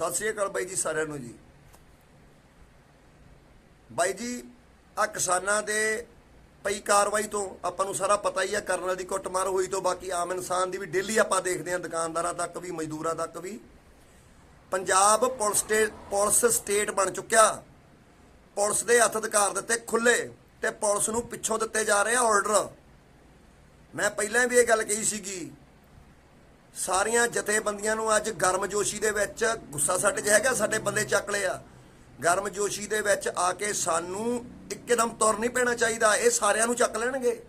ਸਤਿ ਸ੍ਰੀ ਅਕਾਲ ਬਾਈ ਜੀ ਸਾਰਿਆਂ ਨੂੰ ਜੀ। ਬਾਈ ਜੀ ਆ ਕਿਸਾਨਾਂ ਦੇ ਪਈ ਕਾਰਵਾਈ ਤੋਂ ਆਪਾਂ ਨੂੰ ਸਾਰਾ ਪਤਾ ਹੀ ਆ, ਕਰਨਲ ਦੀ ਕੁੱਟਮਾਰ ਹੋਈ ਤੋਂ ਬਾਕੀ ਆਮ ਇਨਸਾਨ ਦੀ ਵੀ ਡੇਲੀ ਆਪਾਂ ਦੇਖਦੇ ਆ, ਦੁਕਾਨਦਾਰਾਂ ਤੱਕ ਵੀ, ਮਜ਼ਦੂਰਾਂ ਤੱਕ ਵੀ। Punjab police state police state ਬਣ ਚੁੱਕਿਆ। ਪੁਲਿਸ ਦੇ ਹੱਥ ਅਧਿਕਾਰ ਦਿੱਤੇ ਖੁੱਲੇ ਤੇ ਪੁਲਿਸ ਨੂੰ ਪਿੱਛੋਂ ਦਿੱਤੇ ਜਾ ਰਹੇ ਆ ਆਰਡਰ ਮੈਂ ਪਹਿਲਾਂ ਵੀ ਇਹ ਗੱਲ ਕਹੀ ਸੀਗੀ ਸਾਰੀਆਂ ਜਥੇਬੰਦੀਆਂ ਨੂੰ ਅੱਜ ਗਰਮਜੋਸ਼ੀ ਦੇ ਵਿੱਚ ਗੁੱਸਾ ਸਾਡੇ 'ਚ ਹੈਗਾ, ਸਾਡੇ ਬੰਦੇ ਚੱਕ ਲਿਆ। ਗਰਮਜੋਸ਼ੀ ਦੇ ਵਿੱਚ ਆ ਕੇ ਸਾਨੂੰ ਇੱਕਦਮ ਤੁਰ ਨਹੀਂ ਪੈਣਾ ਚਾਹੀਦਾ, ਇਹ ਸਾਰਿਆਂ ਨੂੰ ਚੱਕ ਲੈਣਗੇ।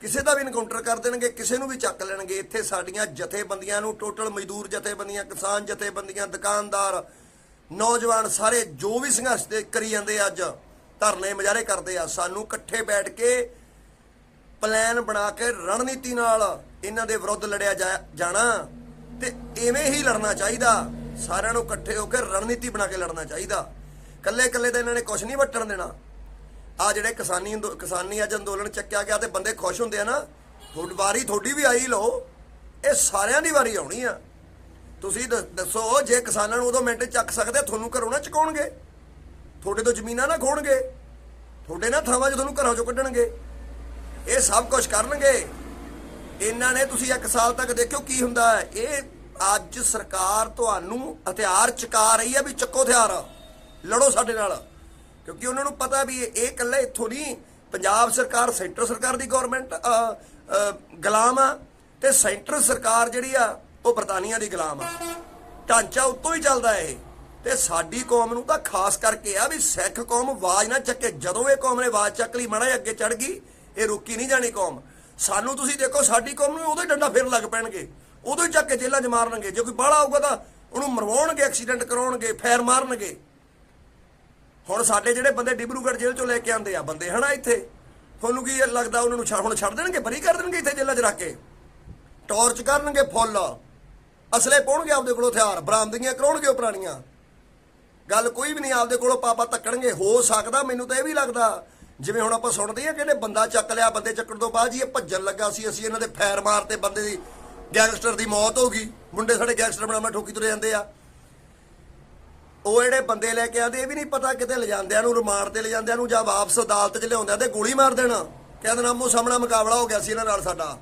ਕਿਸੇ ਦਾ ਵੀ ਇਨਕਾਊਂਟਰ ਕਰ ਦੇਣਗੇ, ਕਿਸੇ ਨੂੰ ਵੀ ਚੱਕ ਲੈਣਗੇ। ਇੱਥੇ ਸਾਡੀਆਂ ਜਥੇਬੰਦੀਆਂ ਨੂੰ ਟੋਟਲ ਮਜ਼ਦੂਰ ਜਥੇਬੰਦੀਆਂ, ਕਿਸਾਨ ਜਥੇਬੰਦੀਆਂ, ਦੁਕਾਨਦਾਰ, ਨੌਜਵਾਨ ਸਾਰੇ ਜੋ ਵੀ ਸੰਘਰਸ਼ ਦੇ ਕਰੀ ਜਾਂਦੇ ਅੱਜ, ਧਰਨੇ ਮੁਜ਼ਾਹਰੇ ਕਰਦੇ ਆ। ਸਾਨੂੰ ਇਕੱਠੇ ਬੈਠ ਕੇ ਪਲਾਨ ਬਣਾ ਕੇ ਰਣਨੀਤੀ ਨਾਲ ਇਹਨਾਂ ਦੇ ਵਿਰੁੱਧ ਲੜਿਆ ਜਾ- ਜਾਣਾ ਤੇ ਐਵੇਂ ਹੀ ਲੜਨਾ ਚਾਹੀਦਾ। ਸਾਰਿਆਂ ਨੂੰ ਇਕੱਠੇ ਹੋ ਕੇ ਰਣਨੀਤੀ ਬਣਾ ਕੇ ਲੜਨਾ ਚਾਹੀਦਾ। ਕੱਲੇ ਕੱਲੇ ਤਾਂ ਇਹਨਾਂ ਨੇ ਕੁਝ ਨਹੀਂ ਵੱਟਣ ਦੇਣਾ। ਆ ਜਿਹੜੇ ਕਿਸਾਨੀ ਅੰਦੋ- ਕਿਸਾਨੀ ਅੱਜ ਅੰਦੋਲਨ ਚੱਕਿਆ ਗਿਆ ਤੇ ਬੰਦੇ ਖੁਸ਼ ਹੁੰਦੇ ਆ ਨਾ ਤੁਹਾਡੀ ਵਾਰੀ ਤੁਹਾਡੀ ਵੀ ਆਈ ਲਓ, ਇਹ ਸਾਰਿਆਂ ਦੀ ਵਾਰੀ ਆਉਣੀ ਆ। ਤੁਸੀਂ ਦ- ਦੱਸੋ ਜੇ ਕਿਸਾਨਾਂ ਨੂੰ ਉਦੋਂ ਮਿੰਟ ਚੱਕ ਸਕਦੇ, ਤੁਹਾਨੂੰ ਘਰੋਂ ਨਾ ਚੁਕਾਉਣਗੇ। ਤੁਹਾਡੇ ਤੋਂ ਜ਼ਮੀਨਾਂ ਨਾ ਖੋਣਗੇ। ਤੁਹਾਡੇ ਨਾ ਥਾਵਾਂ 'ਚ ਤੁਹਾਨੂੰ ਘਰਾਂ 'ਚੋਂ ਕੱਢਣਗੇ। ਇਹ ਸਭ ਕੁਝ ਕਰਨਗੇ। ਇਹਨਾਂ ਨੇ ਤੁਸੀਂ ਇੱਕ ਸਾਲ ਤੱਕ ਦੇਖਿਓ ਕੀ ਹੁੰਦਾ ਹੈ। ਇਹ ਅੱਜ ਸਰਕਾਰ ਤੁਹਾਨੂੰ ਹਥਿਆਰ ਚਕਾ ਰਹੀ ਹੈ ਵੀ ਚੱਕੋ ਹਥਿਆਰ। ਲੜੋ ਸਾਡੇ ਨਾਲ। ਕਿਉਂਕਿ ਉਹਨਾਂ ਨੂੰ ਪਤਾ ਵੀ ਇਹ ਇਹ ਇਕੱਲੇ ਇੱਥੋਂ ਨਹੀਂ। ਪੰਜਾਬ ਸਰਕਾਰ, ਸੈਂਟਰ ਸਰਕਾਰ ਦੀ ਗਵਰਨਮੈਂਟ ਗੁਲਾਮ ਆ। ਤੇ ਸੈਂਟਰ ਸਰਕਾਰ ਜਿਹੜੀ ਆ, ਉਹ ਬਰਤਾਨੀਆ ਦੀ ਗੁਲਾਮ ਆ। ਢਾਂਚਾ ਉੱਤੋਂ ਹੀ ਚੱਲਦਾ ਇਹ। ਤੇ ਸਾਡੀ ਕੌਮ ਨੂੰ ਤਾਂ ਖਾਸ ਕਰਕੇ ਆ ਵੀ ਸਿੱਖ ਕੌਮ ਆਵਾਜ਼ ਨਾ ਚੱਕੇ। ਜਦੋਂ ਇਹ ਕੌਮ ਨੇ ਆਵਾਜ਼ ਚੱਕ ਲਈ, ਮਾੜਾ ਜਿਹਾ ਅੱਗੇ ਚੜ ਗਈ, ਇਹ ਰੁਕੀ ਨਹੀਂ ਜਾਣੀ ਕੌਮ। ਸਾਨੂੰ ਤੁਸੀਂ ਦੇਖੋ, ਸਾਡੀ ਕੌਮ ਨੂੰ ਉਦੋਂ ਹੀ ਡੰਡਾ ਫੇਰਨ ਲੱਗ ਪੈਣਗੇ। ਉਦੋਂ ਹੀ ਚੱਕ ਕੇ ਜੇਲ੍ਹਾਂ 'ਚ ਮਾਰਨਗੇ। ਜੇ ਕੋਈ ਬਾਹਲਾ ਆਊਗਾ ਤਾਂ ਉਹਨੂੰ ਮਰਵਾਉਣਗੇ, ਐਕਸੀਡੈਂਟ ਕਰਾਉਣਗੇ, ਫੈਰ ਮਾਰਨਗੇ। ਹੁਣ ਸਾਡੇ ਜਿਹੜੇ ਬੰਦੇ ਡਿਬਰੂਗੜ੍ਹ ਜੇਲ੍ਹ ਚੋਂ ਲੈ ਕੇ ਆਂਦੇ ਆ, ਬੰਦੇ ਹਨਾ ਇੱਥੇ? ਤੁਹਾਨੂੰ ਕੀ ਲੱਗਦਾ ਉਹਨਾਂ ਨੂੰ ਹੁਣ ਛੱਡ ਦੇਣਗੇ? ਬਰੀ ਕਰ ਦੇਣਗੇ ਇੱਥੇ ਜੇਲ੍ਹਾਂ 'ਚ ਰੱਖ ਕੇ? ਟੌਰਚ ਕਰਨਗੇ ਫੁੱਲ। ਅਸਲੇ ਪਾਉਣਗੇ ਆਪਦੇ ਕੋਲੋਂ ਹਥਿਆਰ, ਬਰਾਮਦਗੀਆਂ ਕਰਾਉਣਗੇ ਉਹ ਪੁਰਾਣੀਆਂ। ਗੱਲ ਕੋਈ ਵੀ ਨਹੀਂ, ਆਪਦੇ ਕੋਲੋਂ ਪਾਪਾ ਤੱਕਣਗੇ। ਹੋ ਸਕਦਾ, ਮੈਨੂੰ ਤਾਂ ਇਹ ਵੀ ਲੱਗਦਾ ਜਿਵੇਂ ਹੁਣ ਆਪਾਂ ਸੁਣਦੇ ਆ ਕਿਹੜੇ ਬੰਦਾ ਚੱਕ ਲਿਆ, ਬੰਦੇ ਚੱਕਣ ਤੋਂ ਬਾਅਦ ਜੀ ਇਹ ਭੱਜਣ ਲੱਗਾ ਸੀ, ਅਸੀਂ ਇਹਨਾਂ ਦੇ ਫੈਰ ਮਾਰਤੇ ਬੰਦੇ ਦੀ, ਗੈਂਗਸਟਰ ਦੀ ਮੌਤ ਹੋ ਗਈ। ਮੁੰਡੇ ਸਾਡੇ ਗੈਂਗਸਟਰ ਬਣਾਉਣਾ ਠੋਕੀ ਤੁਰੇ ਜਾਂਦੇ ਆ। ਉਹ ਜਿਹੜੇ ਬੰਦੇ ਲੈ ਕੇ ਆਂਦੇ ਇਹ ਵੀ ਨਹੀਂ ਪਤਾ ਕਿਤੇ ਲਿਜਾਂਦਿਆਂ ਨੂੰ, ਰਿਮਾਂਡ ਤੇ ਲਿਜਾਂਦਿਆਂ ਨੂੰ ਜਾਂ ਵਾਪਸ ਅਦਾਲਤ 'ਚ ਲਿਆਉਂਦਿਆਂ ਤੇ ਗੋਲੀ ਮਾਰ ਦੇਣਾ। ਕਹਿੰਦੇ ਨਾ ਮੋ ਸਾਹਮਣਾ ਮੁਕਾਬਲਾ ਹੋ ਗਿਆ ਸੀ ਇਹਨਾਂ ਨਾਲ ਸਾਡਾ।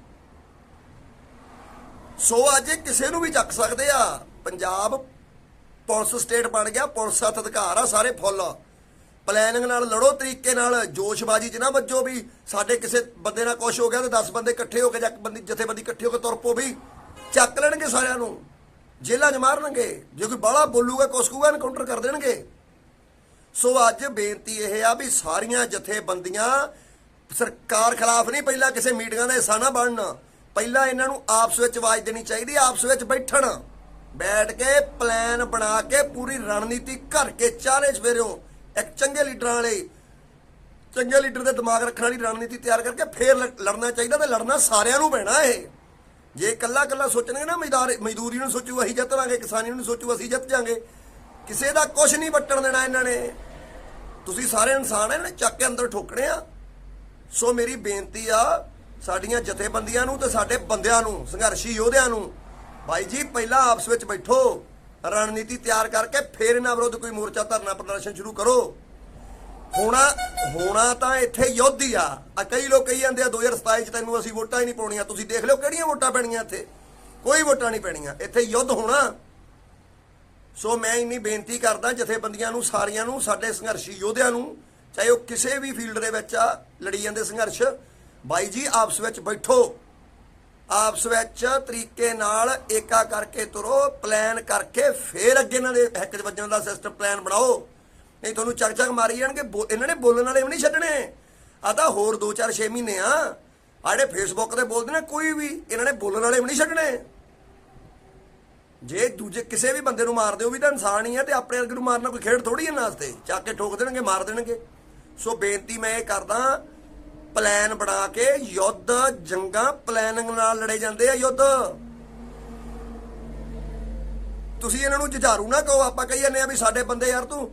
ਸੋ ਅੱਜ ਕਿਸੇ ਨੂੰ ਵੀ ਚੱਕ ਸਕਦੇ ਆ। ਪੰਜਾਬ ਪੁਲਿਸ ਸਟੇਟ ਬਣ ਗਿਆ, ਪੁਲਿਸ ਦਾ ਅਧਿਕਾਰ ਆ, ਸਾਰੇ ਫੁੱਲ। ਪਲੈਨਿੰਗ ਨਾਲ ਲੜੋ, ਤਰੀਕੇ ਨਾਲ ਜੋਸ਼ਬਾਜੀ 'ਚ ਨਾ ਵੱਜੋ ਵੀ ਸਾਡੇ ਕਿਸੇ ਬੰਦੇ ਨਾਲ ਕੁਝ ਹੋ ਗਿਆ ਤੇ 10 ਬੰਦੇ ਇਕੱਠੇ ਹੋ ਕੇ ਜਾਂ ਬੰਦੀ ਜਥੇਬੰਦੀ ਇਕੱਠੇ ਹੋ ਕੇ ਤੁਰ ਪੋ ਵੀ ਚੱਕ ਲੈਣਗੇ ਸਾਰਿਆਂ ਨੂੰ। ਜੇਲਾਂ 'ਚ ਮਾਰਨਗੇ। ਜੇ ਕੋਈ ਬਾਹਲਾ ਬੋਲੂਗਾ ਕੁਸਕੂਗਾ ਐਨਕਾਊਂਟਰ ਕਰ ਦੇਣਗੇ। ਸੋ ਅੱਜ ਬੇਨਤੀ ਇਹ ਆ ਵੀ ਸਾਰੀਆਂ ਜਥੇਬੰਦੀਆਂ ਸਰਕਾਰ ਖਿਲਾਫ ਨਹੀਂ ਪਹਿਲਾਂ ਕਿਸੇ ਮੀਟਿੰਗਾਂ ਦਾ ਹਿੱਸਾ ਨਾ ਬਣਨ। ਪਹਿਲਾਂ ਇਹਨਾਂ ਨੂੰ ਆਪਸ ਵਿੱਚ ਆਵਾਜ਼ ਦੇਣੀ ਚਾਹੀਦੀ ਆਪਸ ਵਿੱਚ ਬੈਠਣ। ਬੈਠ ਕੇ ਪਲਾਨ ਬਣਾ ਕੇ ਪੂਰੀ ਰਣਨੀਤੀ ਘਰ ਕੇ ਚਾਰੇ ਸਵੇਰਿਓ ਇੱਕ ਚੰਗੇ ਲੀਡਰਾਂ ਵਾਲੇ, ਚੰਗੇ ਲੀਡਰ ਦੇ ਦਿਮਾਗ ਰੱਖਣ ਵਾਲੀ ਰਣਨੀਤੀ ਤਿਆਰ ਕਰਕੇ ਫੇਰ ਲੜਨਾ ਚਾਹੀਦਾ ਤੇ ਲੜਨਾ ਸਾਰਿਆਂ ਨੂੰ ਪੈਣਾ ਇਹ। ਜੇ ਇਕੱਲਾ ਇਕੱਲਾ ਸੋਚਣਗੇ ਨਾ ਮਜ਼ਦਾਰ, ਮਜ਼ਦੂਰੀ ਨੂੰ ਸੋਚੂ, ਅਸੀਂ ਜਿੱਤ ਲਾਂਗੇ, ਕਿਸਾਨੀ ਨੂੰ ਸੋਚੂ, ਅਸੀਂ ਜਿੱਤ ਜਾਾਂਗੇ, ਕਿਸੇ ਦਾ ਕੁਝ ਨਹੀਂ ਵੱਟਣ ਦੇਣਾ ਇਹਨਾਂ ਨੇ। ਤੁਸੀਂ ਸਾਰੇ ਇਨਸਾਨ ਇਹਨਾਂ ਨੇ ਚੱਕ ਕੇ ਅੰਦਰ ਠੋਕਣੇ ਆ। ਸੋ ਮੇਰੀ ਬੇਨਤੀ ਆ, ਸਾਡੀਆਂ ਜਥੇਬੰਦੀਆਂ ਨੂੰ ਤੇ ਸਾਡੇ ਬੰਦਿਆਂ ਨੂੰ, ਸੰਘਰਸ਼ੀ ਯੋਧਿਆਂ ਨੂੰ ਭਾਈ ਜੀ, ਪਹਿਲਾਂ ਆਪਸ ਵਿੱਚ ਬੈਠੋ। ਰਣਨੀਤੀ ਤਿਆਰ ਕਰਕੇ ਫੇਰ ਇਹਨਾਂ ਵਿਰੁੱਧ ਕੋਈ ਮੋਰਚਾ ਧਰਨਾ ਪ੍ਰਦਰਸ਼ਨ ਸ਼ੁਰੂ ਕਰੋ। ਹੋਣਾ ਹੋਣਾ ਤਾਂ ਇੱਥੇ ਯੁੱਧ ਹੀ ਆ। ਆ ਕਈ ਲੋਕ ਕਹੀ ਜਾਂਦੇ ਆ 2027 ਚ ਤੈਨੂੰ ਅਸੀਂ ਵੋਟਾਂ ਹੀ ਨਹੀਂ ਪਾਉਣੀਆਂ। ਤੁਸੀਂ ਦੇਖ ਲਿਓ ਕਿਹੜੀਆਂ ਵੋਟਾਂ ਪੈਣੀਆਂ ਇੱਥੇ। ਕੋਈ ਵੋਟਾਂ ਨਹੀਂ ਪੈਣੀਆਂ। ਇੱਥੇ ਯੁੱਧ ਹੋਣਾ। ਸੋ ਮੈਂ ਇੰਨੀ ਬੇਨਤੀ ਕਰਦਾ ਜਥੇਬੰਦੀਆਂ ਨੂੰ, ਸਾਰੀਆਂ ਨੂੰ, ਸਾਡੇ ਸੰਘਰਸ਼ੀ ਯੋਧਿਆਂ ਨੂੰ, ਚਾਹੇ ਉਹ ਕਿਸੇ ਵੀ ਫੀਲਡ ਦੇ ਵਿੱਚ ਆ, ਲੜੀ ਜਾਂਦੇ ਸੰਘਰਸ਼। ਬਾਈ ਜੀ, ਆਪਸ ਵਿੱਚ ਬੈਠੋ। ਆਪਸ ਵਿੱਚ ਤਰੀਕੇ ਨਾਲ ਏਕਾ ਕਰਕੇ ਤੁਰੋ ਪਲਾਨ ਕਰਕੇ ਫੇਰ ਅੱਗੇ ਇਹਨਾਂ ਦੇ ਹੱਕ ਵੱਜਣ ਦਾ ਸਿਸਟਮ ਪਲਾਨ ਬਣਾਓ। ਨਹੀਂ ਤੁਹਾਨੂੰ ਚੱਕ ਚੱਕ ਮਾਰੀ ਜਾਣਗੇ, ਬੋ- ਇਹਨਾਂ ਨੇ ਬੋਲਣ ਵਾਲੇ ਵੀ ਨਹੀਂ ਛੱਡਣੇ। ਆ ਤਾਂ ਹੋਰ 2-4 6 ਮਹੀਨੇ ਆ। ਆ ਫੇਸਬੁੱਕ ਤੇ ਬੋਲਦੇ ਨੇ ਕੋਈ ਵੀ, ਇਹਨਾਂ ਨੇ ਬੋਲਣ ਵਾਲੇ ਵੀ ਨਹੀਂ ਛੱਡਣੇ। ਜੇ ਦੂਜੇ ਕਿਸੇ ਵੀ ਬੰਦੇ ਨੂੰ ਮਾਰਦੇ ਹੋ ਵੀ ਤਾਂ ਇਨਸਾਨ ਹੀ ਹੈ ਤੇ ਆਪਣੇ ਵਰਗੇ ਨੂੰ ਮਾਰਨਾ ਕੋਈ ਖੇਡ ਥੋੜੀ ਹੈ ਨਾਸਤੇ ਚੱਕ ਕੇ ਠੋਕ ਦੇਣਗੇ, ਮਾਰ ਦੇਣਗੇ। ਸੋ ਬੇਨਤੀ ਮੈਂ ਇਹ ਕਰਦਾ ਪਲਾਨ ਬਣਾ ਕੇ ਯੁੱਧ, ਜੰਗਾਂ ਪਲੈਨਿੰਗ ਨਾਲ ਲੜੇ ਜਾਂਦੇ ਆ ਯੁੱਧ। ਤੁਸੀਂ ਇਹਨਾਂ ਨੂੰ ਜੁਝਾਰੂ ਨਾ ਕਹੋ, ਆਪਾਂ ਕਹੀ ਜਾਂਦੇ ਆ ਵੀ ਸਾਡੇ ਬੰਦੇ ਯਾਰ ਤੂੰ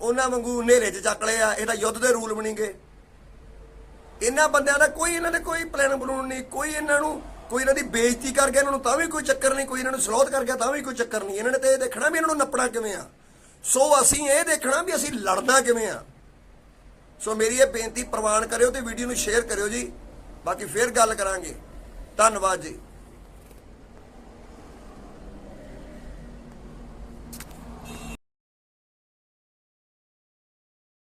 ਉਹਨਾਂ ਵਾਂਗੂ ਨੇਰੇ 'ਚ ਚੱਕ ਲਏ ਆ ਇਹ ਤਾਂ ਯੁੱਧ ਦੇ ਰੂਲ ਬਣੀਗੇ ਇਹਨਾਂ ਬੰਦਿਆਂ ਦਾ ਕੋਈ ਇਹਨਾਂ ਦੇ ਕੋਈ ਪਲਾਨ ਬਣਾਉਣ ਨਹੀਂ, ਕੋਈ ਇਹਨਾਂ ਨੂੰ, ਕੋਈ ਇਹਨਾਂ ਦੀ ਬੇਇੱਜ਼ਤੀ ਕਰ ਗਿਆ, ਇਹਨਾਂ ਨੂੰ ਤਾਂ ਵੀ ਕੋਈ ਚੱਕਰ ਨਹੀਂ, ਕੋਈ ਇਹਨਾਂ ਨੂੰ ਸਲੋਥ ਕਰ ਗਿਆ ਤਾਂ ਵੀ ਕੋਈ ਚੱਕਰ ਨਹੀਂ। ਇਹਨਾਂ ਨੇ ਤੇ ਇਹ ਦੇਖਣਾ ਵੀ ਇਹਨਾਂ ਨੂੰ ਨੱਪਣਾ ਕਿਵੇਂ ਆ। ਸੋ ਅਸੀਂ ਇਹ ਦੇਖਣਾ ਵੀ ਅਸੀਂ ਲੜਨਾ ਕਿਵੇਂ ਆ। ਸੋ ਮੇਰੀ ਇਹ ਬੇਨਤੀ ਪ੍ਰਵਾਨ ਕਰਿਓ ਤੇ ਵੀਡੀਓ ਨੂੰ ਸ਼ੇਅਰ ਕਰਿਓ ਜੀ। ਬਾਕੀ ਫੇਰ ਗੱਲ ਕਰਾਂਗੇ। ਧੰਨਵਾਦ ਜੀ।